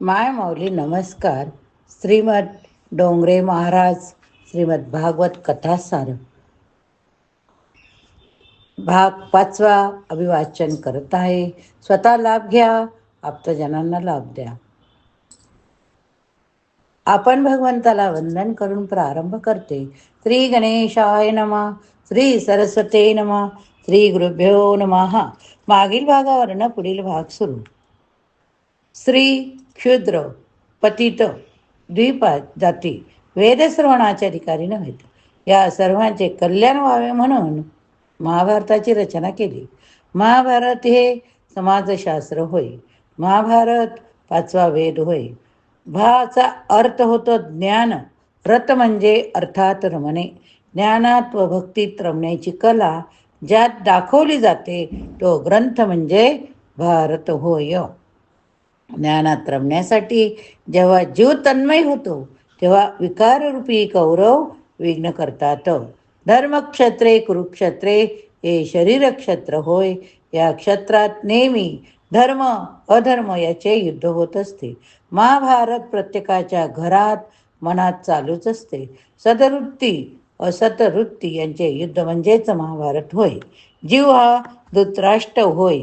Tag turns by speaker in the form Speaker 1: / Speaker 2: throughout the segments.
Speaker 1: माय माऊली नमस्कार. श्रीमद डोंगरे महाराज श्रीमद भागवत कथासार भाग पाचवा अभिवाचन करत आहे. स्वतः लाभ घ्या आप्तजनांना लाभ द्या. आपण भगवंताला वंदन करून प्रारंभ करते. श्री गणेशाय नमा श्री सरस्वते नमा श्री गुरुभ्यो नमः. मागील भागावरनं पुढील भाग सुरू. श्री क्षुद्र पतित द्विपा जाती वेदश्रवणाच्या अधिकारी नव्हेत. या सर्वांचे कल्याण व्हावे म्हणून महाभारताची रचना केली. महाभारत हे समाजशास्त्र होय. महाभारत पाचवा वेद होय. भाचा अर्थ होतो ज्ञान. रत म्हणजे अर्थात रमणे. ज्ञानात व भक्तीत रमण्याची कला ज्यात दाखवली जाते तो ग्रंथ म्हणजे भारत होय. ज्ञानात रमण्यासाठी जेव्हा जीव तन्मय होतो तेव्हा विकाररूपी कौरव विघ्न करतात. धर्मक्षत्रे कुरुक्षत्रे हे शरीरक्षत्र होय. या क्षेत्रात नेहमी धर्म अधर्म याचे युद्ध होत असते. महाभारत प्रत्येकाच्या घरात मनात चालूच असते. सदवृत्ती असतवृत्ती यांचे युद्ध म्हणजेच महाभारत होय. जीव हा धृतराष्ट्र होय.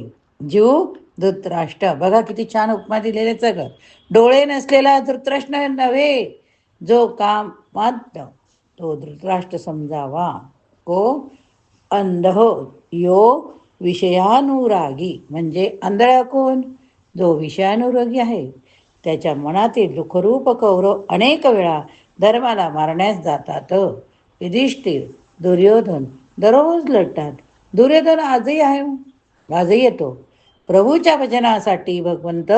Speaker 1: जीव धृतराष्ट्र. बघा किती छान उपमा दिलेले सगळं. डोळे नसलेला धृतराष्ट्र नव्हे जो काम मात्र तो धृतराष्ट्र समजावा. को? अंध यो विषयानुरागी. म्हणजे आंधळा कोण? जो विषयानुरागी आहे. त्याच्या मनातील दुःखरूप कौरव अनेक वेळा धर्माला मारण्यास जातात. युधिष्ठिर दुर्योधन दररोज लढतात. दुर्योधन आजही आहे हो? आजही येतो. प्रभूच्या भजनासाठी भगवंत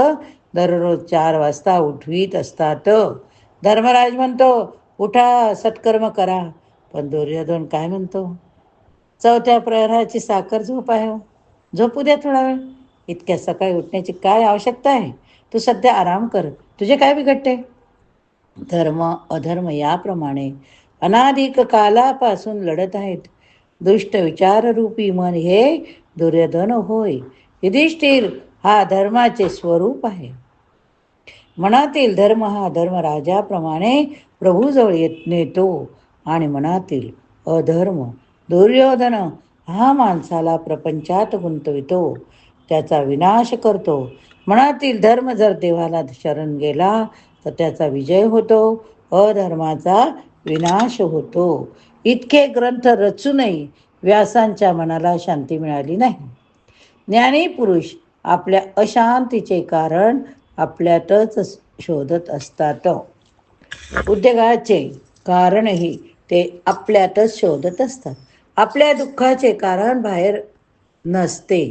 Speaker 1: दररोज चार वाजता उठवीत असतात. धर्मराज म्हणतो उठा सत्कर्म करा. पण दुर्योधन काय म्हणतो चौथ्या प्रहराची साखर झोप आहे हो. झोपू द्या थोडा वेळ. इतक्या सकाळी उठण्याची काय आवश्यकता आहे? तू सध्या आराम कर. तुझे काय बिघडते? धर्म अधर्म याप्रमाणे अनाधिक कालापासून लढत आहेत. दुष्ट विचाररूपी मन हे दुर्योधन होय. युधिष्ठिर हा धर्माचे स्वरूप आहे. मनातील धर्म हा धर्मराजाप्रमाणे प्रभूजवळ येत नेतो आणि मनातील अधर्म दुर्योधन हा माणसाला प्रपंचात गुंतवितो. त्याचा विनाश करतो. मनातील धर्म जर देवाला शरण गेला तर त्याचा विजय होतो. अधर्माचा विनाश होतो. इतके ग्रंथ रचूनही व्यासांच्या मनाला शांती मिळाली नाही. ज्ञानी पुरुष आपल्या अशांतीचे कारण आपल्यातच शोधत असतात. उद्योगाचे कारणही ते आपल्यातच शोधत असतात. आपल्या दुःखाचे कारण बाहेर नसते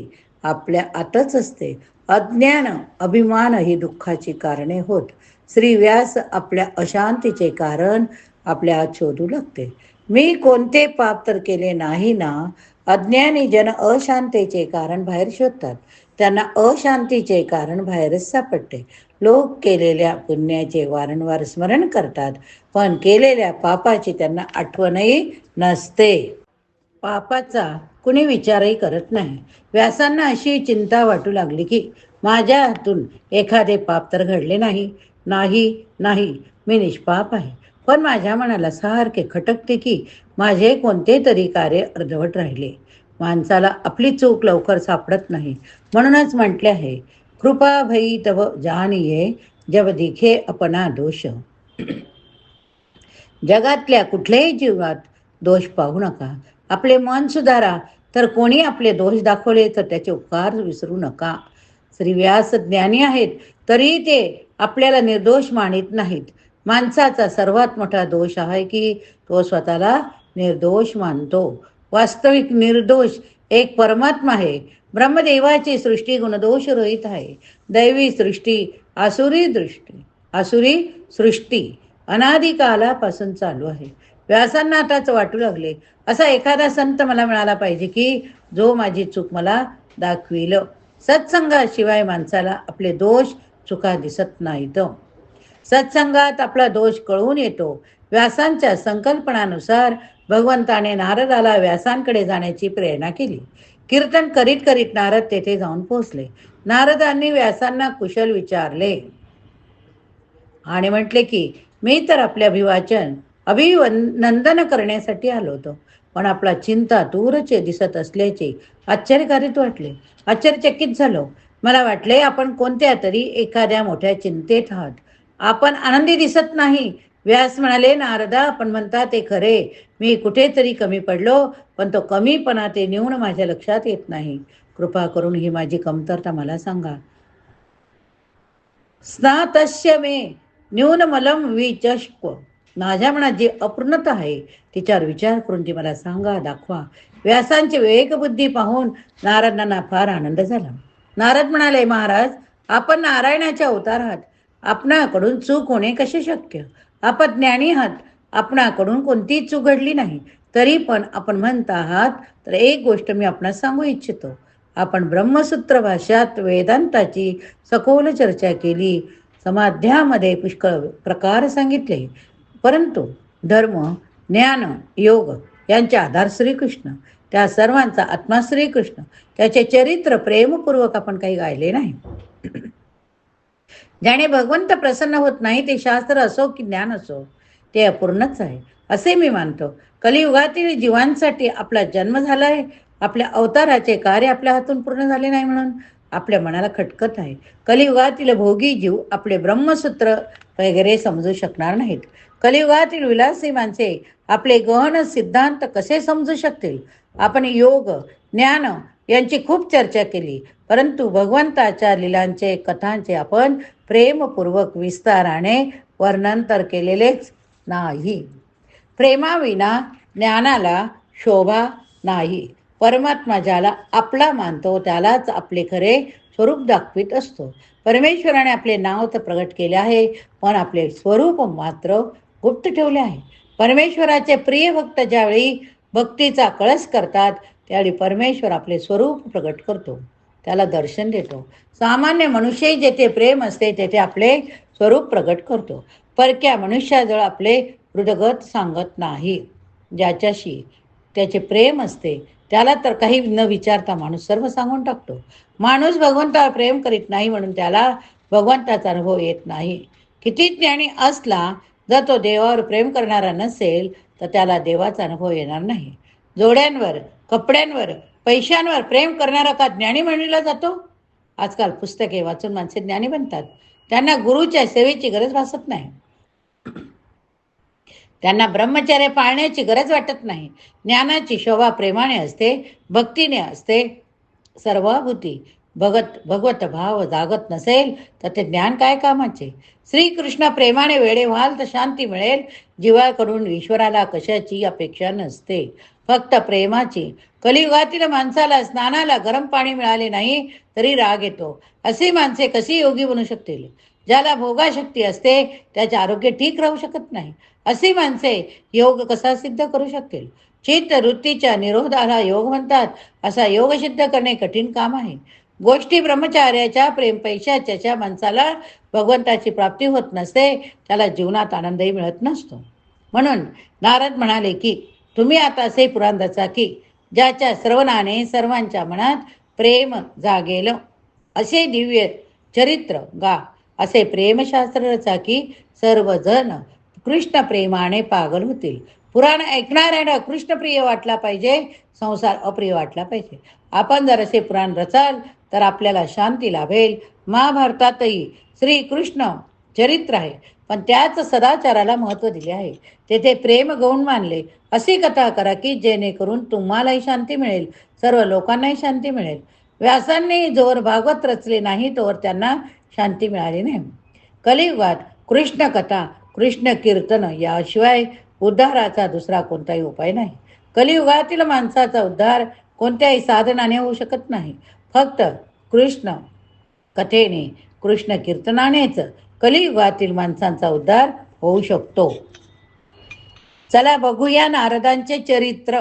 Speaker 1: आपल्या आतच असते. अज्ञान अभिमान ही दुःखाची कारणे होत. श्री व्यास आपल्या अशांतीचे कारण आपल्या आत शोधू लागते. मी कोणते पाप तर केले नाही ना अज्ञानी जन अशांतीचे कारण बाहेर शोधतात त्यांना अशांतीचे कारण बाहेरच सापडते. लोक केलेल्या पुण्याचे वारंवार स्मरण करतात पण केलेल्या पापाची त्यांना आठवणही नसते. पापाचा कुणी विचारही करत नाही. व्यासांना अशी चिंता वाटू लागली की माझ्या हातून एखादे पाप तर घडले नाही. नाही नाही मी निष्पाप आहे. पण माझ्या मनाला सारखे खटकते की माझे कोणते तरी कार्य अर्धवट राहिले. माणसाला आपली चूक लवकर सापडत नाही. म्हणूनच म्हटले आहे कृपा भई तव जाणीये जब दिखे अपना दोष. जगातल्या कुठल्याही जीवात दोष पाहू नका. आपले मन सुधारा तर कोणी आपले दोष दाखवले तर त्याचे उपकार विसरू नका. श्री व्यास ज्ञानी आहेत तरी ते आपल्याला निर्दोष मानित नाहीत. माणसाचा सर्वात मोठा दोष आहे की तो स्वतःला निर्दोष मानतो. वास्तविक निर्दोष एक परमात्मा आहे. ब्रह्मदेवाची सृष्टी गुणदोष रहित आहे. दैवी सृष्टी आसुरी दृष्टी आसुरी सृष्टी अनादिकालापासून चालू आहे. व्यासांना आताच वाटू लागले. असा एखादा संत मला मिळाला पाहिजे की जो माझी चूक मला दाखविल. सत्संगाशिवाय माणसाला आपले दोष चुका दिसत नाहीत. सत्संगात आपला दोष कळून येतो. व्यासांच्या संकल्पनानुसार भगवंताने नारदाला व्यासांकडे जाण्याची प्रेरणा केली. कीर्तन करीत करीत नारद तेथे जाऊन पोहोचले. नारदांनी व्यासांना कुशल विचारले. आणि म्हटले की मी तर आपले अभिवाचन अभिनंदन करण्यासाठी आलो होतो. पण आपला चिंता दूरचे दिसत असल्याचे आश्चर्यकारित वाटले. आश्चर्यचकित झालो. मला वाटले आपण कोणत्या तरी एखाद्या मोठ्या चिंतेत आहात. आपण आनंदी दिसत नाही. व्यास म्हणाले नारदा आपण म्हणता ते खरे. मी कुठेतरी कमी पडलो पण तो कमीपणा ते न्यून माझ्या लक्षात येत नाही. कृपा करून ही माझी कमतरता मला सांगा. स्नातस्य मे न्यूनमलम विचष्प. माझ्या मनात जी अपूर्णता आहे तिच्यावर विचार करून ती मला सांगा दाखवा. व्यासांची विवेकबुद्धी पाहून नारदांना फार आनंद झाला. नारद म्हणाले महाराज आपण नारायणाच्या अवतार आहात. आपणाकडून चूक होणे कसे शक्य? आपण ज्ञानी आहात. आपणाकडून कोणतीही चूक घडली नाही. तरी पण आपण म्हणत आहात तर एक गोष्ट मी आपणास सांगू इच्छितो. आपण ब्रह्मसूत्र भाषात वेदांताची सखोल चर्चा केली. समाध्यामध्ये पुष्कळ प्रकार सांगितले. परंतु धर्म ज्ञान योग यांचे आधार श्रीकृष्ण. त्या सर्वांचा आत्मा श्रीकृष्ण. त्याचे चरित्र प्रेमपूर्वक आपण काही गायले नाही. ज्याने भगवंत प्रसन्न होत नाही ते शास्त्र असो की ज्ञान असो ते अपूर्णच आहे. असे मी मानतो. कलियुगातील जीवांसाठी आपला जन्म झाला आहे आपल्या अवताराचे कार्य आपल्या हातून पूर्ण झाले नाही म्हणून आपल्या मनाला खटकत आहे. कलियुगातील भोगी जीव आपले ब्रह्मसूत्र वगैरे समजू शकणार नाहीत. कलियुगातील विलासी माणसे आपले गहन सिद्धांत कसे समजू शकतील? आपण योग ज्ञान यांची खूप चर्चा केली परंतु भगवंताच्या लिलांचे कथांचे आपण प्रेमपूर्वक विस्ताराने वर्णन तर केलेलेच नाही. प्रेमाविना ज्ञानाला शोभा नाही. परमात्मा ज्याला आपला मानतो त्यालाच आपले खरे स्वरूप दाखवित असतो. परमेश्वराने आपले नाव तर प्रगट केले आहे पण आपले स्वरूप मात्र गुप्त ठेवले आहे. परमेश्वराचे प्रिय भक्त ज्यावेळी भक्तीचा कळस करतात त्यावेळी परमेश्वर आपले स्वरूप प्रगट करतो. त्याला दर्शन देतो. सामान्य मनुष्य जेथे प्रेम असते तेथे आपले स्वरूप प्रगट करतो. परक्या मनुष्याजवळ आपले हृदगत सांगत नाही. ज्याच्याशी त्याचे प्रेम असते त्याला तर काही न विचारता माणूस सर्व सांगून टाकतो. माणूस भगवंतावर प्रेम करीत नाही म्हणून त्याला भगवंताचा अनुभव येत नाही. किती ज्ञानी असला जर तो देवावर प्रेम करणारा नसेल तर त्याला देवाचा अनुभव येणार नाही. जोड्यांवर कपड्यांवर पैशांवर प्रेम करणारा का ज्ञानी म्हणला जातो? आजकाल पुस्तके वाचून माणसे ज्ञानी बनतात. त्यांना गुरुच्या सेवेची गरज भासत नाही. त्यांना ब्रह्मचर्य पाळण्याची गरज वाटत नाही. ज्ञानाची शोभा प्रेमाने असते भक्तीने असते. सर्वभूती भगत भगवत भाव जागत नसेल तर ते ज्ञान काय कामाचे? श्रीकृष्ण प्रेमाने वेळे व्हाल तर शांती मिळेल. जीवाकडून ईश्वराला कशाची अपेक्षा नसते. फक्त प्रेमाची. कलियुगातील माणसाला स्नानाला गरम पाणी मिळाले नाही तरी राग येतो. अशी माणसे कशी योगी बनू शकतील? ज्याला भोगाशक्ती असते त्याचे आरोग्य ठीक राहू शकत नाही. अशी माणसे योग कसा सिद्ध करू शकतील? चित्त वृत्तीच्या निरोधाला योग म्हणतात. असा योग सिद्ध करणे कठीण काम आहे. गोष्टी ब्रह्मचार्याच्या प्रेम पैशाच्या माणसाला भगवंताची प्राप्ती होत नसते त्याला जीवनात आनंदही मिळत नसतो. म्हणून नारद म्हणाले की तुम्ही आता असे पुराण रचा की ज्याच्या श्रवणाने सर्वांच्या मनात प्रेम जागेल. असे दिव्य चरित्र गा. असे प्रेमशास्त्र रचा की सर्वजण कृष्ण प्रेमाने पागल होतील. पुराण ऐकणाऱ्याला कृष्णप्रिय वाटला पाहिजे संसार अप्रिय वाटला पाहिजे. आपण जर असे पुराण रचाल तर आपल्याला शांती लाभेल. महाभारतातही श्रीकृष्ण चरित्र आहे. पण त्याच सदाचाराला महत्त्व दिले आहे. तेथे प्रेम गौण मानले. अशी कथा करा की जेणेकरून तुम्हालाही शांती मिळेल सर्व लोकांनाही शांती मिळेल. व्यासांनी जोवर भागवत रचले नाही तोवर त्यांना शांती मिळाली नाही. कलियुगात कृष्ण कथा कृष्ण कीर्तन याशिवाय उद्धाराचा दुसरा कोणताही उपाय नाही. कलियुगातील माणसाचा उद्धार कोणत्याही साधनाने होऊ शकत नाही. फक्त कृष्ण कथेने कृष्ण कीर्तनानेच कलियुगातील माणसांचा उद्धार होऊ शकतो. चला बघूया नारदांचे चरित्र.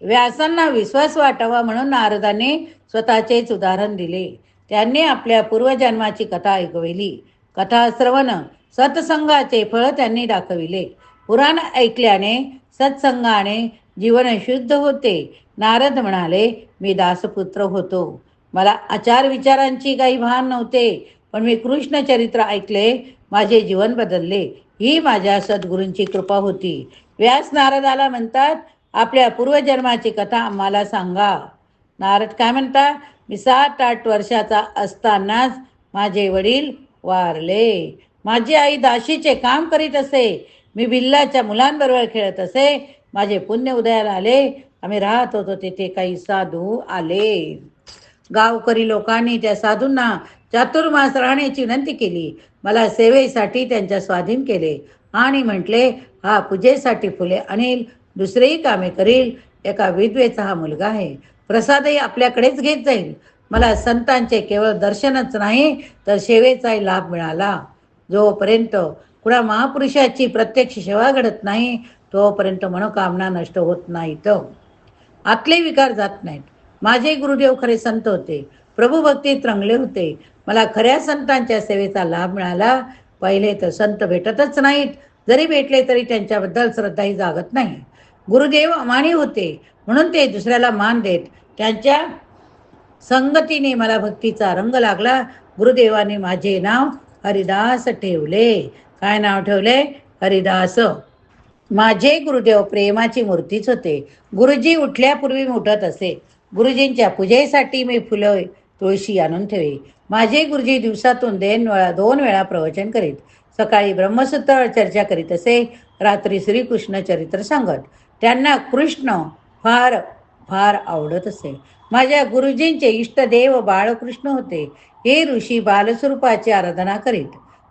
Speaker 1: व्यासांना विश्वास वाटावा म्हणून नारदाने स्वतःचेच उदाहरण दिले. त्यांनी आपल्या पूर्वजन्माची कथा ऐकविली. कथा श्रवण सत्संगाचे फळ त्यांनी दाखविले. पुराण ऐकल्याने सत्संगाने जीवन शुद्ध होते. नारद म्हणाले मी दासपुत्र होतो. मला आचार विचारांची काही भान नव्हते. पण मी कृष्ण चरित्र ऐकले माझे जीवन बदलले. ही माझ्या सद्गुरूंची कृपा होती. व्यास नारदाला म्हणतात आपल्या पूर्वजन्माची कथा आम्हाला सांगा. नारद काय म्हणता मी सात आठ वर्षाचा असतानाच माझे वडील वारले. माझी आई दाशीचे काम करीत असे. मी बिल्लाच्या मुलांबरोबर खेळत असे. माझे पुण्य उदयाला आले. आम्ही राहत होतो तिथे काही साधू आले. गावकरी लोकांनी त्या साधूंना चातुर्मास राहण्याची विनंती केली. मला सेवेसाठी त्यांच्या स्वाधीन केले आणि म्हटले हा पूजेसाठी फुले आणील दुसरेही कामे करील. एका विद्वेचा हा मुलगा आहे. प्रसादही आपल्याकडेच घेत जाईल. मला संतांचे केवळ दर्शनच नाही तर सेवेचाही लाभ मिळाला. जोपर्यंत कुणा महापुरुषाची प्रत्यक्ष सेवा घडत नाही तोपर्यंत मनोकामना नष्ट होत नाहीत. आतले विकार जात नाहीत. माझे गुरुदेव खरे संत होते. प्रभू भक्तीत रंगले होते. मला खऱ्या संतांच्या सेवेचा लाभ मिळाला. पहिले तर संत भेटतच नाहीत. जरी भेटले तरी त्यांच्याबद्दल श्रद्धाही जागत नाही. गुरुदेव अमानी होते म्हणून ते दुसऱ्याला मान देत. त्यांच्या संगतीने मला भक्तीचा रंग लागला. गुरुदेवाने माझे नाव हरिदास ठेवले. काय नाव ठेवले? हरिदास. माझे गुरुदेव प्रेमाची मूर्तीच होते. गुरुजी उठल्यापूर्वी मी उठत असे. गुरुजींच्या पूजेसाठी मी फुलं तुळशी आणून ठेवे. माझे गुरुजी दिवसातून दोन वेळा दोन वेळा प्रवचन करीत. सकाळी ब्रह्मसूत्र चर्चा करीत असे रात्री श्रीकृष्ण चरित्र सांगत. त्यांना कृष्ण फार फार आवडत असे. माझ्या गुरुजींचे इष्टदेव बाळकृष्ण होते. हे ऋषी बालस्वरूपाची आराधना करीत.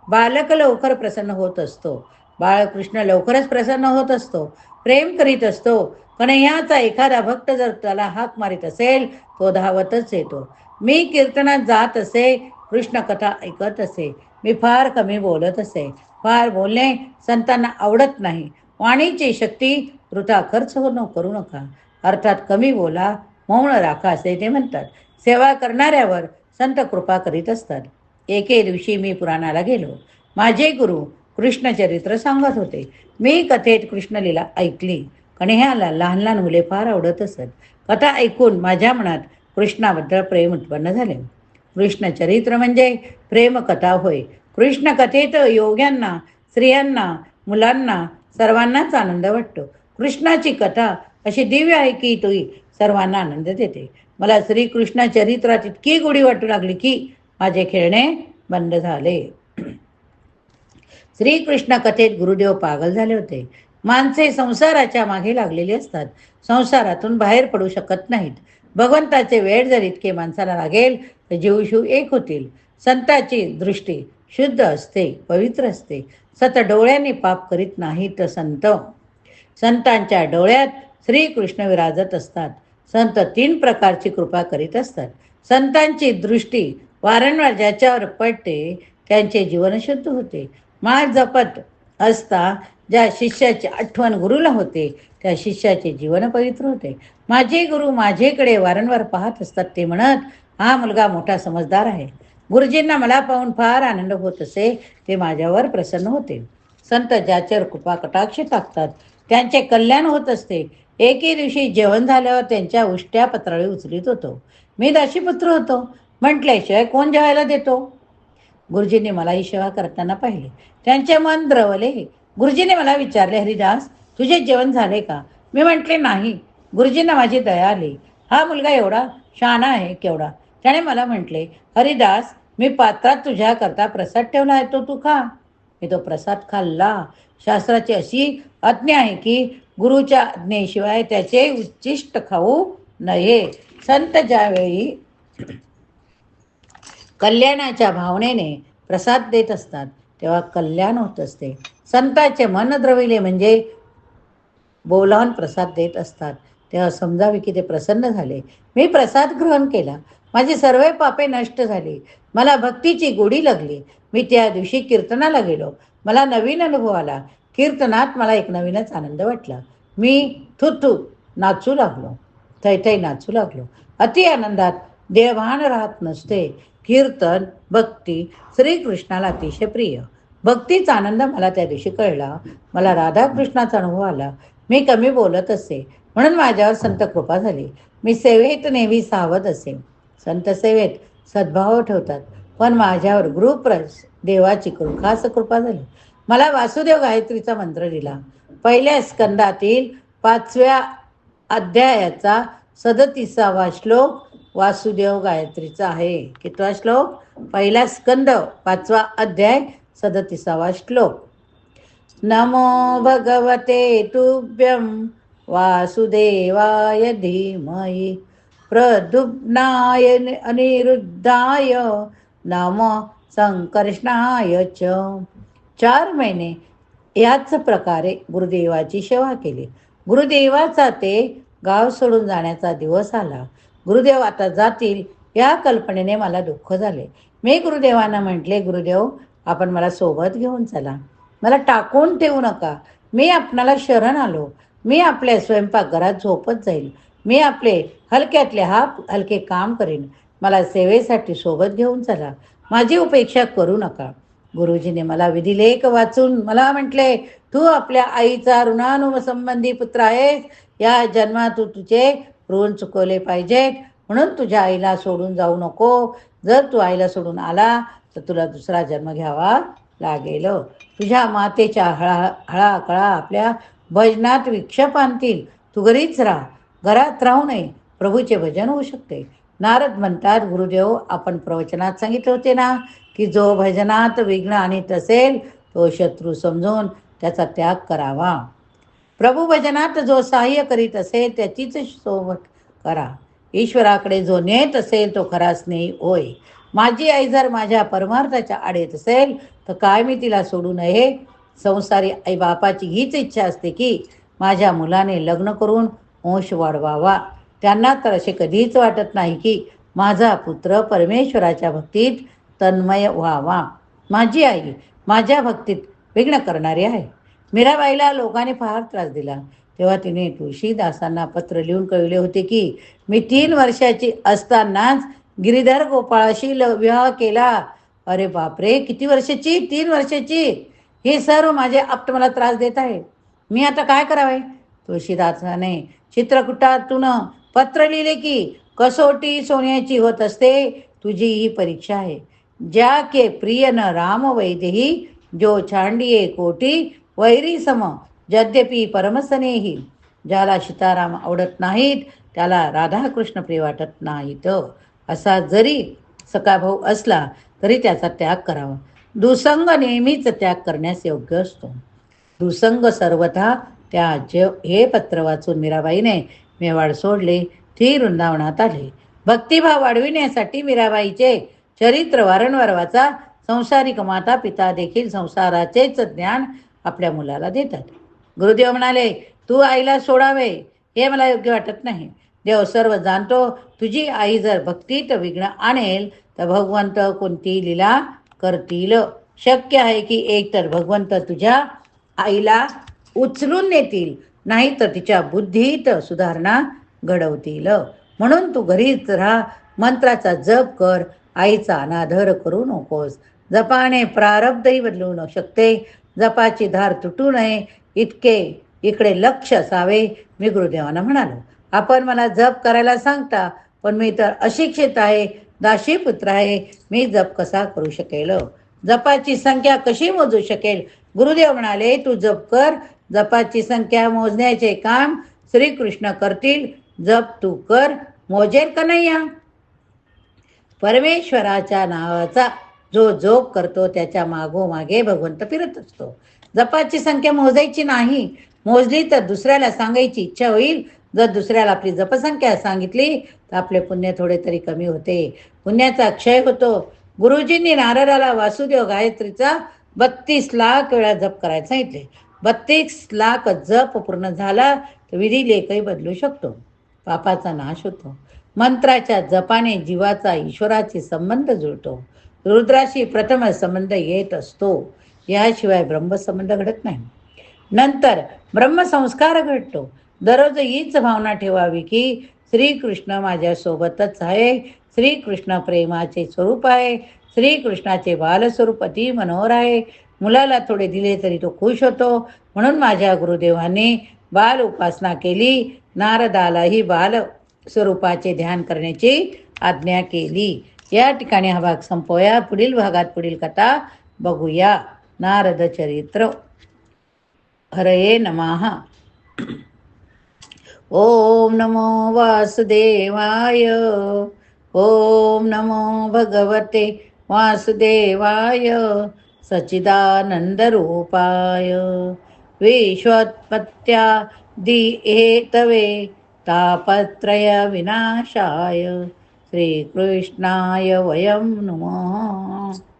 Speaker 1: बालक लवकर प्रसन्न होत असतो. बाळकृष्ण लवकरच प्रसन्न होत असतो. प्रेम करीत असतो. कन्हैयाचा एखादा भक्त जर त्याला हाक मारित असेल तो धावतच येतो. मी कीर्तनात जात असे कृष्ण कथा ऐकत असे. मी फार कमी बोलत असे. फार बोलणे संतांना आवडत नाही. वाणीची शक्ती वृथा खर्च होणं न करू नका. अर्थात कमी बोला मौन राखा असे ते म्हणतात. सेवा करणाऱ्यावर संत कृपा करीत असतात. एके दिवशी मी पुराणाला गेलो. माझे गुरु कृष्णचरित्र सांगत होते. मी कथेत कृष्णलीला ऐकली. कन्ह्याला लहान लहान मुले फार आवडत असत. कथा ऐकून माझ्या मनात कृष्णाबद्दल प्रेम उत्पन्न झाले. कृष्णचरित्र म्हणजे प्रेमकथा होय. कृष्ण कथेत योग्यांना स्त्रियांना मुलांना सर्वांनाच आनंद वाटतो. कृष्णाची कथा अशी दिव्य आहे की तोही सर्वांना आनंद देते. मला श्रीकृष्ण चरित्रात इतकी गोडी वाटू लागली की माझे खेळणे बंद झाले. श्रीकृष्ण कथेत गुरुदेव पागल झाले होते. माणसे संसाराच्या मागे लागलेली असतात. संसारातून बाहेर पडू शकत नाहीत. भगवंताचे वेळ जर इतके माणसाला लागेल तर जीवशिव एक होतील. संताची दृष्टी शुद्ध असते पवित्र असते. सत डोळ्यांनी पाप करीत नाही तर संत. संतांच्या डोळ्यात श्रीकृष्ण विराजत असतात. संत तीन प्रकारची कृपा करीत असतात. संतांची दृष्टी वारंवार ज्याच्यावर पडते त्यांचे जीवन शुद्ध होते. माळ जपत असता ज्या शिष्याची आठवण गुरुला होते त्या शिष्याचे जीवन पवित्र होते. माझे गुरु माझेकडे वारंवार पाहत असतात ते म्हणत हा मुलगा मोठा समजदार आहे. गुरुजींना मला पाहून फार आनंद होत असे. ते माझ्यावर प्रसन्न होते. संत ज्याच्यावर कृपा कटाक्ष टाकतात. त्यांचे कल्याण होत असते. एके दिवशी जेवण झाल्यावर त्यांच्या उष्ट्या पत्राळी उचलीत होतो. मी दाशीपुत्र होतो. म्हटल्याशिवाय कोण जेवायला देतो? गुरुजींनी मला ही सेवा करताना पाहिले. त्यांचे मन द्रवले. गुरुजीने मला विचारले हरिदास तुझे जेवण झाले का? मी म्हटले नाही गुरुजींना माझी दया आली. हा मुलगा एवढा शहाणा आहे केवढा? त्याने मला म्हटले हरिदास मी पात्रात तुझ्याकरता प्रसाद ठेवला आहे तो तू खा. मी तो प्रसाद खाल्ला. शास्त्राची अशी आज्ञा आहे की गुरुच्या आज्ञेशिवाय त्याचे उच्चिष्ट खाऊ नये. संत ज्यावेळी कल्याणाच्या भावनेने प्रसाद देत असतात तेव्हा कल्याण होत असते. संताचे मन द्रविले म्हणजे बोलावून प्रसाद देत असतात. तेव्हा समजावे की ते प्रसन्न झाले. मी प्रसाद ग्रहण केला. माझी सर्व पापे नष्ट झाली. मला भक्तीची गोडी लागली. मी त्या दिवशी कीर्तनाला गेलो. मला नवीन अनुभव आला. कीर्तनात मला एक नवीनच आनंद वाटला. मी थुथू नाचू लागलो. थैथै नाचू लागलो. अति आनंदात देवभान राहत नसते. कीर्तन भक्ती श्रीकृष्णाला अतिशय प्रिय. भक्तीचा आनंद मला त्या दिवशी कळला. मला राधाकृष्णाचा अनुभव आला. मी कमी बोलत असे. म्हणून माझ्यावर संत कृपा झाली. मी सेवेत नेहमी सावध असे. संत सेवेत सद्भाव ठेवतात. पण माझ्यावर गुरुप्र देवाची खास कृपा झाली. मला वासुदेव गायत्रीचा मंत्र दिला. पहिल्या स्कंदातील पाचव्या अध्यायाचा सदतीसावा श्लोक वासुदेव गायत्रीचा आहे. कितवा श्लोक? पहिला स्कंद पाचवा अध्याय सदतिसावा श्लोक. नमो भगवते तुभ्यं वासुदेवाय धीमहि प्रदुब्नाय अनिरुद्धाय नम संकर्षणाय च. चार महिने याच प्रकारे गुरुदेवाची सेवा केली. गुरुदेवाचा ते गाव सोडून जाण्याचा दिवस आला. गुरुदेव आता जातील या कल्पनेने मला दुःख झाले. मी गुरुदेवांना म्हटले गुरुदेव आपण मला सोबत घेऊन चला. मला टाकून ठेवू नका. मी आपणाला शरण आलो. मी आपल्या स्वयंपाकघरात झोपत जाईल मी आपले हलक्यातले हा हलके काम करीन. मला सेवेसाठी सोबत घेऊन चला. माझी उपेक्षा करू नका. गुरुजीने मला विधिलेख वाचून मला म्हटले तू आपल्या आईचा ऋणानुसंबंधी पुत्र आहेस. या जन्मात तू तुझे ऋण चुकवले पाहिजेत. म्हणून तुझ्या आईला सोडून जाऊ नको. जर तू आईला सोडून आला तर तुला दुसरा जन्म घ्यावा लागेल. हो. तुझ्या मातेच्या हळा हळाकळा आपल्या भजनात विक्षेप आणतील. तू घरीच राहा. घरात राहू नये. प्रभूचे भजन होऊ शकते. नारद म्हणतात गुरुदेव आपण प्रवचनात सांगितले होते ना की जो भजनात विघ्न आणीत असेल तो शत्रू समजून त्याचा त्याग करावा. प्रभू भजनात जो सहाय्य करीत असेल त्याचीच सोबत करा. ईश्वराकडे जो नेत असेल तो खरा स्नेही होय. माझी आई जर माझ्या परमार्थाच्या आडेत असेल तर काय मी तिला सोडू नये? संसारी आई बापाची हीच इच्छा असते की माझ्या मुलाने लग्न करून वंश वाढवावा. त्यांना तर असे कधीच वाटत नाही की माझा पुत्र परमेश्वराच्या भक्तीत तन्मय व्हावा. माझी आई माझ्या भक्तीत विघ्न करणारी आहे. मीराबाईला लोकांनी फार त्रास दिला. तेव्हा तिने तुळशीदासांना पत्र लिहून कळविले होते की मी तीन वर्षाची असतानाच गिरीधर गोपाळाशी विवाह केला. अरे बापरे किती वर्षाची? तीन वर्षाची. हे सर्व माझे आप्त मला त्रास देत आहे मी आता काय करावे? तुळशीदासाने चित्रकुटातून पत्र लिहिले की कसोटी सोन्याची होत असते तुझी ही परीक्षा आहे. ज्या के प्रिय न राम वैदेही जो छांडिये कोटी वैरी सम यद्यपि परमसनेही. ज्याला सीताराम आवडत नाहीत त्याला राधाकृष्ण प्रिय वाटत नाहीत. असा जरी सखाभाऊ असला तरी त्याचा त्याग करावा. दुसंग नेहमीच त्याग करण्यास योग्य असतो. दुसंग सर्वथा त्या जे हे पत्र वाचून मीराबाईने मेवाड सोडले ती वृंदावनात आले. भक्तिभाव वाढविण्यासाठी मीराबाईचे चरित्र वारंवार वाचा. संसारिक माता पिता देखील संसाराचेच ज्ञान आपल्या मुलाला देतात. गुरुदेव म्हणाले तू आईला सोडावे हे मला योग्य वाटत नाही. देव सर्व जाणतो. तुझी आई जर भक्तीत विघ्न आणेल तर भगवंत कोणती लीला करतील? शक्य आहे की एक तर भगवंत तुझ्या आईला उचलून नेतील नाही तर तिच्या बुद्धीत सुधारणा घडवतील. म्हणून तू घरीच राहा मंत्राचा जप कर आईचा अनादर करू नकोस. जपाने प्रारब्धही बदलू न शकते. जपाची धार तुटू नये. इतके इकडे लक्ष असावे मी गुरुदेवांना म्हणालो. आपण मला जप करायला सांगता पण मी तर अशिक्षित आहे दाशी पुत्र आहे मी जप कसा करू शकेल? जपाची संख्या कशी मोजू शकेल? गुरुदेव म्हणाले तू जप कर जपाची संख्या मोजण्याचे काम श्रीकृष्ण करतील जप तू कर मोजेल का नाही या परमेश्वराच्या नावाचा जो जोप करतो त्याच्या मागोमागे भगवंत फिरत असतो. जपाची संख्या मोजायची नाही मोजली तर दुसऱ्याला सांगायची इच्छा होईल जर दुसऱ्याला आपली जपसंख्या सांगितली तर आपले पुण्य थोडे तरी कमी होते. पुण्याचा क्षय होतो. गुरुजींनी नारदाला वासुदेव गायत्रीचा बत्तीस लाख वेळा जप करायला सांगितले. बत्तीस लाख जप पूर्ण झाला तर विधी लेखही बदलू शकतो. पापाचा नाश होतो. मंत्राच्या जपाने जीवाचा ईश्वराशी संबंध जुळतो. रुद्राशी प्रथम संबंध येत असतो. याशिवाय ब्रह्मसंबंध घडत नाही. नंतर ब्रह्मसंस्कार घडतो. दररोज हीच भावना ठेवावी की श्रीकृष्ण माझ्यासोबतच आहे. श्रीकृष्ण प्रेमाचे स्वरूप आहे. श्रीकृष्णाचे बालस्वरूप अति मनोहर आहे. मुलाला थोडे दिले तरी तो खुश होतो. म्हणून माझ्या गुरुदेवाने बाल उपासना केली. नारदालाही बाल स्वरूपाचे ध्यान करण्याची आज्ञा केली. या ठिकाणी हा भाग संपवूया. पुढील भागात पुढील कथा बघूया. नारद चरित्र. हरये नमः. ओम नमो वासुदेवाय। ओम नमो भगवते वासुदेवाय। सच्चिदानन्दरूपाय। विश्वोत्पत्त्या दि तापत्रयविनाशाय। श्रीकृष्णाय वयं नमः।